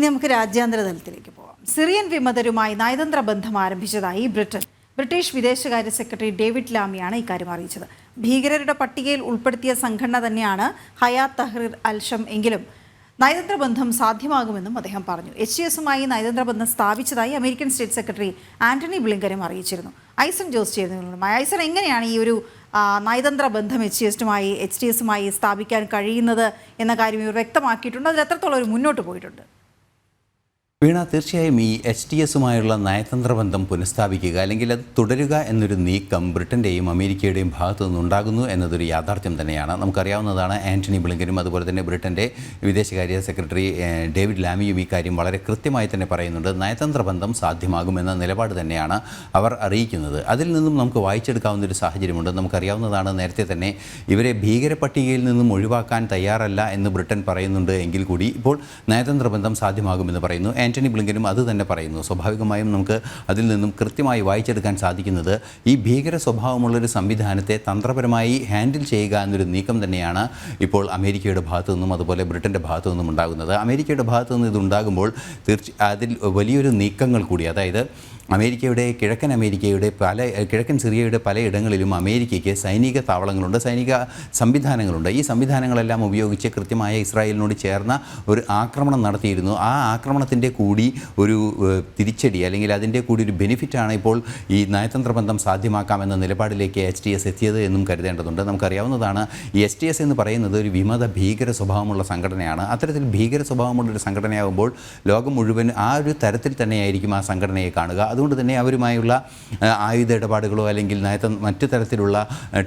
ഇനി നമുക്ക് രാജ്യാന്തര തലത്തിലേക്ക് പോവാം. സിറിയൻ വിമതരുമായി നയതന്ത്ര ബന്ധം ആരംഭിച്ചതായി ബ്രിട്ടൻ. ബ്രിട്ടീഷ് വിദേശകാര്യ സെക്രട്ടറി ഡേവിഡ് ലാമിയാണ് ഇക്കാര്യം അറിയിച്ചത്. ഭീകരരുടെ പട്ടികയിൽ ഉൾപ്പെടുത്തിയ സംഘടന തന്നെയാണ് ഹയാത്ത് തഹ്രീർ അൽഷം എങ്കിലും നയതന്ത്ര ബന്ധം സാധ്യമാകുമെന്നും അദ്ദേഹം പറഞ്ഞു. എച്ച് ഡി എസുമായി നയതന്ത്ര ബന്ധം സ്ഥാപിച്ചതായി അമേരിക്കൻ സ്റ്റേറ്റ് സെക്രട്ടറി ആന്റണി ബ്ലിങ്കനും അറിയിച്ചിരുന്നു. ഐസൺ ജോസ് ചേരുന്നതിനുണ്ട് ഐസൺ എങ്ങനെയാണ് ഈ ഒരു നയതന്ത്ര ബന്ധം എച്ച് എസുമായി എച്ച് ഡി എസുമായി സ്ഥാപിക്കാൻ കഴിയുന്നത് എന്ന കാര്യം ഇവർ വ്യക്തമാക്കിയിട്ടുണ്ട്. അതിൽ എത്രത്തോളം ഒരു മുന്നോട്ട് പോയിട്ടുണ്ട്? വീണ തീർച്ചയായും ഈ എച്ച് ടി എസുമായുള്ള നയതന്ത്ര ബന്ധം പുനഃസ്ഥാപിക്കുക അല്ലെങ്കിൽ അത് തുടരുക എന്നൊരു നീക്കം ബ്രിട്ടന്റെയും അമേരിക്കയുടെയും ഭാഗത്തു നിന്നുണ്ടാകുന്നു എന്നതൊരു യാഥാർത്ഥ്യം തന്നെയാണ്. നമുക്കറിയാവുന്നതാണ് ആന്റണി ബ്ലിങ്കനും അതുപോലെ തന്നെ ബ്രിട്ടന്റെ വിദേശകാര്യ സെക്രട്ടറി ഡേവിഡ് ലാമിയും ഈ കാര്യം വളരെ കൃത്യമായി തന്നെ പറയുന്നുണ്ട്. നയതന്ത്ര ബന്ധം സാധ്യമാകുമെന്ന നിലപാട് തന്നെയാണ് അവർ അറിയിക്കുന്നത്. അതിൽ നിന്നും നമുക്ക് വായിച്ചെടുക്കാവുന്ന ഒരു സാഹചര്യമുണ്ട്. നമുക്കറിയാവുന്നതാണ് നേരത്തെ തന്നെ ഇവരെ ഭീകര പട്ടികയിൽ നിന്നും ഒഴിവാക്കാൻ തയ്യാറല്ല എന്ന് ബ്രിട്ടൻ പറയുന്നുണ്ട് എങ്കിൽ കൂടി ഇപ്പോൾ നയതന്ത്ര ബന്ധം സാധ്യമാകുമെന്ന് പറയുന്നു. ആന്റണി ബ്ലിങ്കനും അത് തന്നെ പറയുന്നു. സ്വാഭാവികമായും നമുക്ക് അതിൽ നിന്നും കൃത്യമായി വായിച്ചെടുക്കാൻ സാധിക്കുന്നത് ഈ ഭീകര സ്വഭാവമുള്ളൊരു സംവിധാനത്തെ തന്ത്രപരമായി ഹാൻഡിൽ ചെയ്യുക എന്നൊരു നീക്കം തന്നെയാണ് ഇപ്പോൾ അമേരിക്കയുടെ ഭാഗത്തു നിന്നും അതുപോലെ ബ്രിട്ടന്റെ ഭാഗത്തു നിന്നും ഉണ്ടാകുന്നത്. അമേരിക്കയുടെ ഭാഗത്തു നിന്ന് ഇതുണ്ടാകുമ്പോൾ തീർച്ച അതിൽ വലിയൊരു നീക്കങ്ങൾ കൂടി അതായത് അമേരിക്കയുടെ കിഴക്കൻ അമേരിക്കയുടെ പല കിഴക്കൻ സിറിയയുടെ പലയിടങ്ങളിലും അമേരിക്കയ്ക്ക് സൈനിക താവളങ്ങളുണ്ട് സൈനിക സംവിധാനങ്ങളുണ്ട്. ഈ സംവിധാനങ്ങളെല്ലാം ഉപയോഗിച്ച് കൃത്യമായ ഇസ്രായേലിനോട് ചേർന്ന ഒരു ആക്രമണം നടത്തിയിരുന്നു. ആ ആക്രമണത്തിന്റെ കൂടി ഒരു തിരിച്ചടി അല്ലെങ്കിൽ അതിന്റെ കൂടി ഒരു ബെനിഫിറ്റാണ് ഇപ്പോൾ ഈ നയതന്ത്ര ബന്ധം സാധ്യമാക്കാമെന്ന നിലപാടിലേക്ക് എച്ച് ടി എസ് എത്തിയത് എന്നും കരുതേണ്ടതുണ്ട്. നമുക്കറിയാവുന്നതാണ് ഈ എച്ച് ടി എസ് എന്ന് പറയുന്നത് ഒരു വിമത ഭീകര സ്വഭാവമുള്ള സംഘടനയാണ്. അത്തരത്തിൽ ഭീകര സ്വഭാവമുള്ള ഒരു സംഘടനയാകുമ്പോൾ ലോകം മുഴുവൻ ആ ഒരു തരത്തിൽ തന്നെയായിരിക്കും ആ സംഘടനയെ കാണുക. അതുകൊണ്ട് തന്നെ അവരുമായുള്ള ആയുധ ഇടപാടുകളോ അല്ലെങ്കിൽ മറ്റു തരത്തിലുള്ള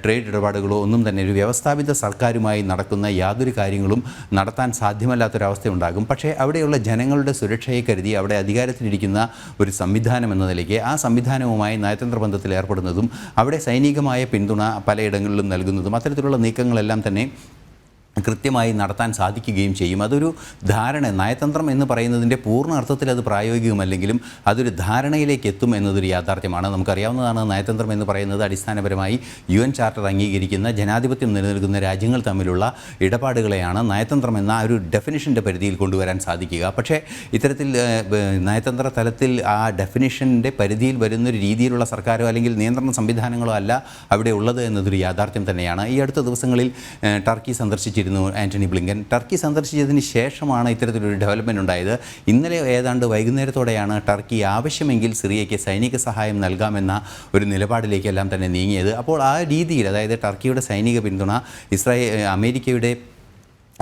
ട്രേഡ് ഇടപാടുകളോ ഒന്നും തന്നെ ഒരു വ്യവസ്ഥാപിത സർക്കാരുമായി നടക്കുന്ന യാതൊരു കാര്യങ്ങളും നടത്താൻ സാധ്യമല്ലാത്തൊരവസ്ഥ ഉണ്ടാകും പക്ഷേ അവിടെയുള്ള ജനങ്ങളുടെ സുരക്ഷയെ കരുതി അവിടെ അധികാരത്തിലിരിക്കുന്ന ഒരു സംവിധാനം എന്ന നിലയ്ക്ക് ആ സംവിധാനവുമായി നയതന്ത്ര ബന്ധത്തിൽ ഏർപ്പെടുന്നതും അവിടെ സൈനികമായ പിന്തുണ പലയിടങ്ങളിലും നൽകുന്നതും അത്തരത്തിലുള്ള നീക്കങ്ങളെല്ലാം തന്നെ കൃത്യമായി നടത്താൻ സാധിക്കുകയും ചെയ്യും. അതൊരു ധാരണ നയതന്ത്രം എന്ന് പറയുന്നതിന്റെ പൂർണ അർത്ഥത്തിൽ അത് പ്രായോഗികമല്ലെങ്കിലും അതൊരു ധാരണയിലേക്ക് എത്തും എന്നതൊരു യാഥാർത്ഥ്യമാണ്. നമുക്കറിയാവുന്നതാണ് നയതന്ത്രം എന്ന് പറയുന്നത് അടിസ്ഥാനപരമായി യു എൻ ചാർട്ടർ അംഗീകരിക്കുന്ന ജനാധിപത്യം നിലനിൽക്കുന്ന രാജ്യങ്ങൾ തമ്മിലുള്ള ഇടപാടുകളെയാണ് നയതന്ത്രം എന്ന ഒരു ഡെഫിനിഷന്റെ പരിധിയിൽ കൊണ്ടുവരാൻ സാധിക്കുക. പക്ഷേ ഇത്തരത്തിൽ നയതന്ത്ര തലത്തിൽ ആ ഡെഫിനിഷന്റെ പരിധിയിൽ വരുന്നൊരു രീതിയിലുള്ള സർക്കാരോ അല്ലെങ്കിൽ നിയന്ത്രണ സംവിധാനങ്ങളോ അല്ല അവിടെ ഉള്ളത് എന്നതൊരു യാഥാർത്ഥ്യം തന്നെയാണ്. ഈ അടുത്ത ദിവസങ്ങളിൽ ടർക്കി സന്ദർശിച്ചിരുന്നു ആന്റണി ബ്ലിങ്കൻ. ടർക്കി സന്ദർശിച്ചതിന് ശേഷമാണ് ഇത്തരത്തിലൊരു ഡെവലപ്മെന്റ് ഉണ്ടായത്. ഇന്നലെ ഏതാണ്ട് വൈകുന്നേരത്തോടെയാണ് ടർക്കി ആവശ്യമെങ്കിൽ സിറിയയ്ക്ക് സൈനിക സഹായം നൽകാമെന്ന ഒരു നിലപാടിലേക്കെല്ലാം തന്നെ നീങ്ങിയത്. അപ്പോൾ ആ രീതിയിൽ അതായത് ടർക്കിയുടെ സൈനിക പിന്തുണ ഇസ്രായേൽ അമേരിക്കയുടെ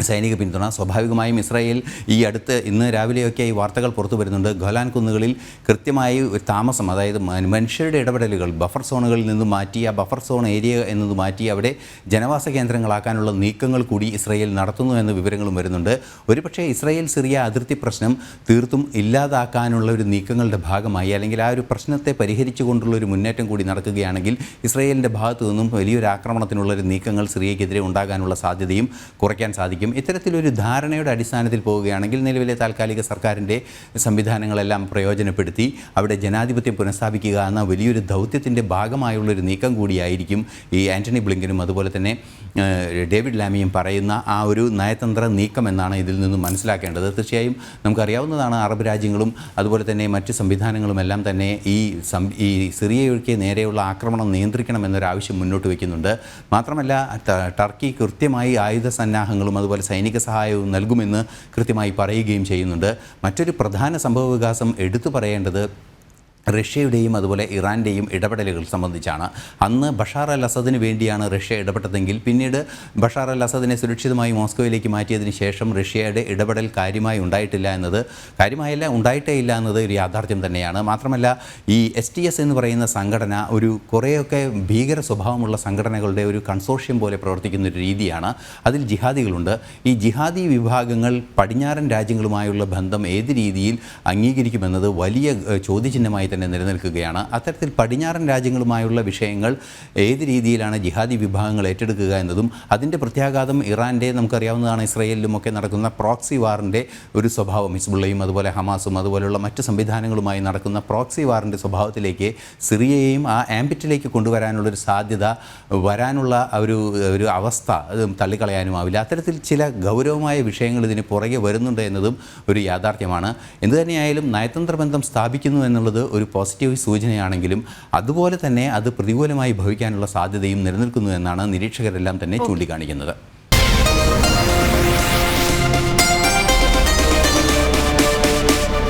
സൈനിക പിന്തുണ. സ്വാഭാവികമായും ഇസ്രായേൽ ഈ അടുത്ത് ഇന്ന് രാവിലെയൊക്കെ ഈ വാർത്തകൾ പുറത്തു വരുന്നുണ്ട്. ഗോലാൻ കുന്നുകളിൽ കൃത്യമായി ഒരു താമസം അതായത് മനുഷ്യരുടെ ഇടപെടലുകൾ ബഫർ സോണുകളിൽ നിന്ന് മാറ്റി ആ ബഫർ സോൺ ഏരിയ എന്നത് മാറ്റി അവിടെ ജനവാസ കേന്ദ്രങ്ങളാക്കാനുള്ള നീക്കങ്ങൾ കൂടി ഇസ്രായേൽ നടത്തുന്നു എന്ന വിവരങ്ങളും വരുന്നുണ്ട്. ഒരുപക്ഷേ ഇസ്രായേൽ സിറിയ അതിർത്തി പ്രശ്നം തീർത്തും ഇല്ലാതാക്കാനുള്ള ഒരു നീക്കങ്ങളുടെ ഭാഗമായി അല്ലെങ്കിൽ ആ ഒരു പ്രശ്നത്തെ പരിഹരിച്ചുകൊണ്ടുള്ള ഒരു മുന്നേറ്റം കൂടി നടക്കുകയാണെങ്കിൽ ഇസ്രായേലിന്റെ ഭാഗത്തു നിന്നും വലിയൊരു ആക്രമണത്തിനുള്ള ഒരു നീക്കങ്ങൾ സിറിയയ്ക്കെതിരെ ഉണ്ടാകാനുള്ള സാധ്യതയും കുറയ്ക്കാൻ സാധിക്കും. ഇത്തരത്തിലൊരു ധാരണയുടെ അടിസ്ഥാനത്തിൽ പോവുകയാണെങ്കിൽ നിലവിലെ താൽക്കാലിക സർക്കാരിന്റെ സംവിധാനങ്ങളെല്ലാം പ്രയോജനപ്പെടുത്തി അവിടെ ജനാധിപത്യം പുനഃസ്ഥാപിക്കുക എന്ന വലിയൊരു ദൗത്യത്തിന്റെ ഭാഗമായുള്ളൊരു നീക്കം കൂടിയായിരിക്കും ഈ ആന്റണി ബ്ലിങ്കനും അതുപോലെ തന്നെ ഡേവിഡ് ലാമിയും പറയുന്ന ആ ഒരു നയതന്ത്ര നീക്കം എന്നാണ് ഇതിൽ നിന്ന് മനസ്സിലാക്കേണ്ടത്. തീർച്ചയായും നമുക്കറിയാവുന്നതാണ് അറബ് രാജ്യങ്ങളും അതുപോലെ തന്നെ മറ്റ് സംവിധാനങ്ങളും എല്ലാം തന്നെ ഈ സം ഈ സിറിയയ്ക്ക് നേരെയുള്ള ആക്രമണം നിയന്ത്രിക്കണം എന്നൊരാവശ്യം മുന്നോട്ട് വയ്ക്കുന്നുണ്ട്. മാത്രമല്ല ടർക്കി കൃത്യമായി ആയുധ സന്നാഹങ്ങളും അതുപോലെ സൈനിക സഹായവും നൽകുമെന്ന് കൃത്യമായി പറയുകയും ചെയ്യുന്നുണ്ട്. മറ്റൊരു പ്രധാന സംഭവ വികാസം എടുത്തു പറയേണ്ടത് റഷ്യയുടെയും അതുപോലെ ഇറാന്റെയും ഇടപെടലുകൾ സംബന്ധിച്ചാണ്. അന്ന് ബഷാർ അൽ അസദിന് വേണ്ടിയാണ് റഷ്യ ഇടപെട്ടതെങ്കിൽ പിന്നീട് ബഷാർ അൽ അസദിനെ സുരക്ഷിതമായി മോസ്കോയിലേക്ക് മാറ്റിയതിന് ശേഷം റഷ്യയുടെ ഇടപെടൽ കാര്യമായി ഉണ്ടായിട്ടില്ല എന്നത് കാര്യമായല്ല ഉണ്ടായിട്ടേ ഇല്ല എന്നത് ഒരു യാഥാർത്ഥ്യം തന്നെയാണ്. മാത്രമല്ല ഈ എസ് ടി എസ് എന്ന് പറയുന്ന സംഘടന ഒരു കുറേയൊക്കെ ഭീകര സ്വഭാവമുള്ള സംഘടനകളുടെ ഒരു കൺസോർഷ്യം പോലെ പ്രവർത്തിക്കുന്ന ഒരു രീതിയാണ്. അതിൽ ജിഹാദികളുണ്ട്. ഈ ജിഹാദി വിഭാഗങ്ങൾ പടിഞ്ഞാറൻ രാജ്യങ്ങളുമായുള്ള ബന്ധം ഏത് രീതിയിൽ അംഗീകരിക്കുമെന്നത് വലിയ ചോദ്യചിഹ്നമായി തന്നെ നിലനിൽക്കുകയാണ്. അത്തരത്തിൽ പടിഞ്ഞാറൻ രാജ്യങ്ങളുമായുള്ള വിഷയങ്ങൾ ഏത് രീതിയിലാണ് ജിഹാദി വിഭാഗങ്ങൾ ഏറ്റെടുക്കുക എന്നതും അതിന്റെ പ്രത്യാഘാതം ഇറാന്റെ നമുക്കറിയാവുന്നതാണ് ഇസ്രയേലിലും ഒക്കെ നടക്കുന്ന പ്രോക്സി വാറിന്റെ ഒരു സ്വഭാവം ഹിസ്ബുള്ളയും അതുപോലെ ഹമാസും അതുപോലെയുള്ള മറ്റ് സംവിധാനങ്ങളുമായി നടക്കുന്ന പ്രോക്സി വാറിന്റെ സ്വഭാവത്തിലേക്ക് സിറിയയെയും ആ ആംബിറ്റിലേക്ക് കൊണ്ടുവരാനുള്ളൊരു സാധ്യത വരാനുള്ള ഒരു ഒരു അവസ്ഥ തള്ളിക്കളയാനും ആവില്ല. അത്തരത്തിൽ ചില ഗൗരവമായ വിഷയങ്ങൾ ഇതിന് പുറകെ വരുന്നുണ്ട് എന്നതും ഒരു യാഥാർത്ഥ്യമാണ്. എന്തുതന്നെയായാലും നയതന്ത്ര ബന്ധം സ്ഥാപിക്കുന്നു എന്നുള്ളത് ഒരു പോസിറ്റീവ് സൂചനയാണെങ്കിലും അതുപോലെ തന്നെ അത് പ്രതികൂലമായി ഭവിക്കാനുള്ള സാധ്യതയും നിലനിൽക്കുന്നു എന്നാണ് നിരീക്ഷകരെല്ലാം തന്നെ ചൂണ്ടിക്കാണിക്കുന്നത്.